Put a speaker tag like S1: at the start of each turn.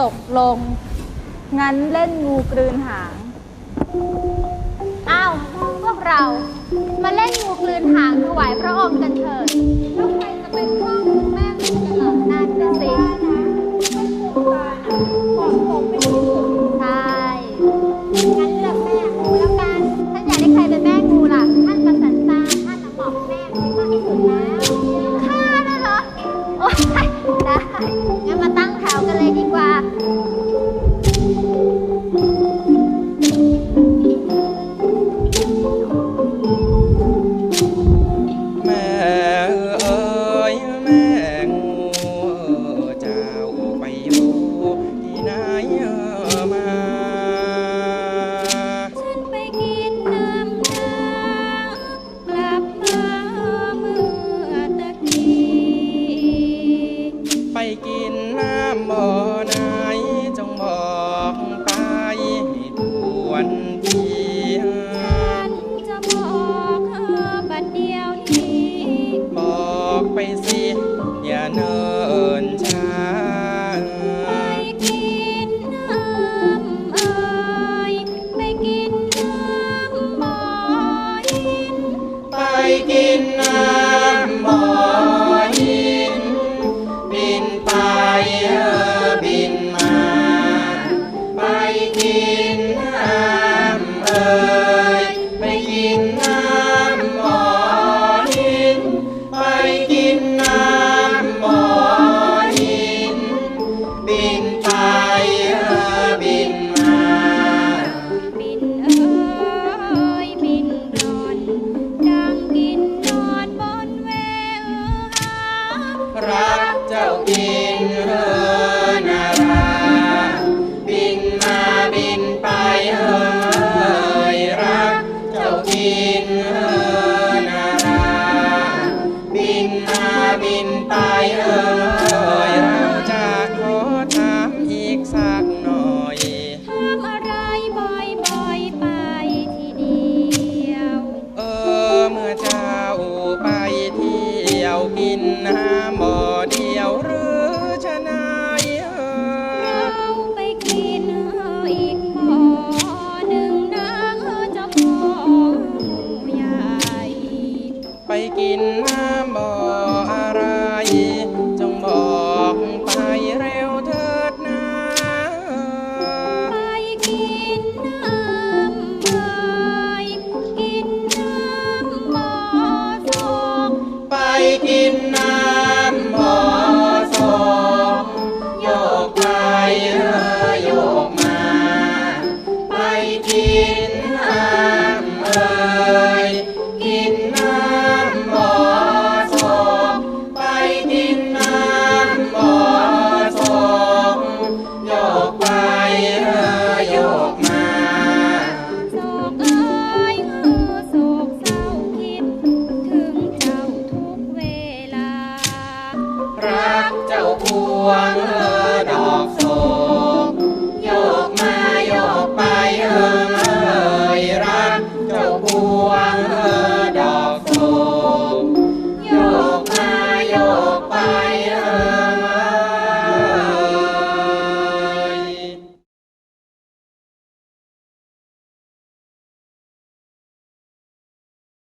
S1: ตกลง งั้นเล่นงูกลืนหาง
S2: อ้าว พวกเรา มาเล่นงูกลืนหางถวายพระองค์กันเถิด กินน้ำบ่อ
S3: ไหนจงบอกไปให้ทวนที
S2: ฉันจะบอกเธอบัดเดียวนี้
S3: บอกไปสิ อย่าเนิ่นช้า
S2: รักเจ้า
S3: กินเออนาราบินมาบินไปเอ่ยรักเจ้ากินเออนาราบินมาบินไปเอ่ยเราจะขอถามอีกสักหน่อย
S2: ทำอะไรบ่อยๆไปทีเดียว
S3: เออเมื่อเจ้าไปเที่ยวกินน้ำบ่
S2: บ่ออะ
S3: ไร จงบอกไปเร็วเถิดนะ
S2: ไปกินน้ำเอ่ยกินน้ำบ่อสอง
S3: ไปกินน้ำ ไ